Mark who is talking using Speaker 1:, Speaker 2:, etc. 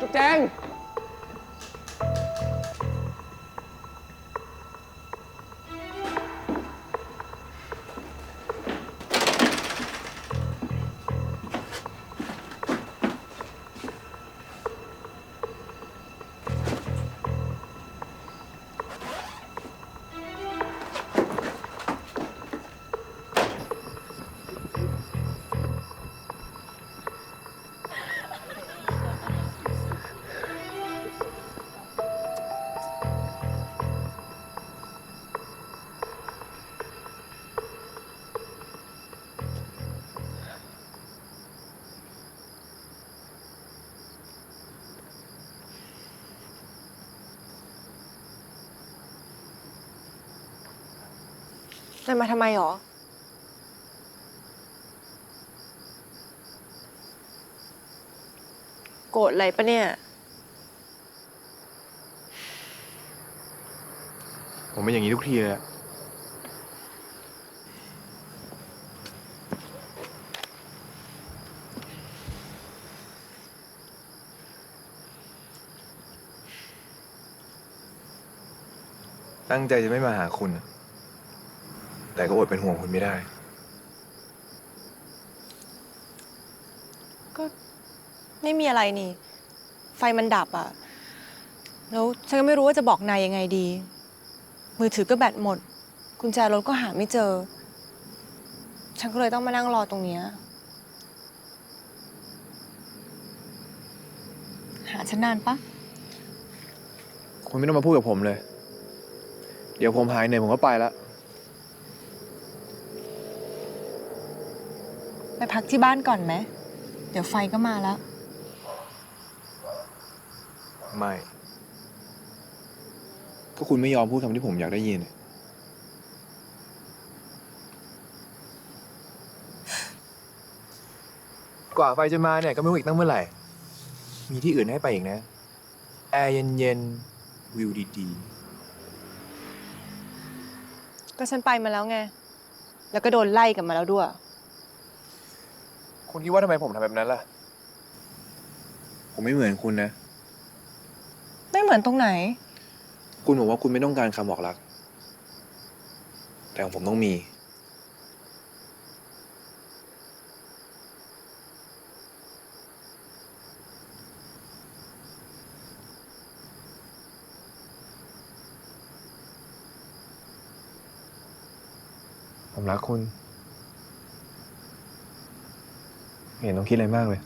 Speaker 1: จุ๊บแจง
Speaker 2: นายมาทำไมหรอ โกรธอะไรปะเนี่ย
Speaker 3: ผมเป็นอย่างนี้ทุกทีเลยอะตั้งใจจะไม่มาหาคุณอะ แต่ก็อดเป็นห่วงคุณไม่ได้
Speaker 2: ก็ไม่มีอะไรนี่ ไฟมันดับอะแล้วฉันก็ไม่รู้ว่าจะบอกนายยังไงดี มือถือก็แบตหมด กุญแจรถก็หาไม่เจอ ฉันก็เลยต้องมานั่งรอตรงเนี้ยหาฉันนานปะ
Speaker 3: คุณไม่ต้องมาพูดกับผมเลย เดี๋ยวผมหายเหนื่อยผมก็ไปละ
Speaker 2: ไปพักที่บ้านก่อนไหม เดี๋ยวไฟก็มาแล้ว
Speaker 3: ไม่ ก็คุณไม่ยอมพูดคำที่ผมอยากได้ยิน กว่าไฟจะมาเนี่ยก็ไม่รู้อีกตั้งเมื่อไหร่ มีที่อื่นให้ไปอีกนะ แอร์เย็นๆ วิวดี
Speaker 2: ก็ฉันไปมาแล้วไง แล้วก็โดนไล่กลับมาแล้วด้วย
Speaker 3: ๆ คุณคิดว่าทำไมผมทำแบบนั้นล่ะ ผมไม่เหมือนคุณนะ
Speaker 2: ไม่เหมือนตรงไหน
Speaker 3: คุณบอกว่าคุณไม่ต้องการคำบอกรัก แต่ของผมต้องมี ผมรักคุณ ไม่เห็นต้องคิดอะไรมากเลย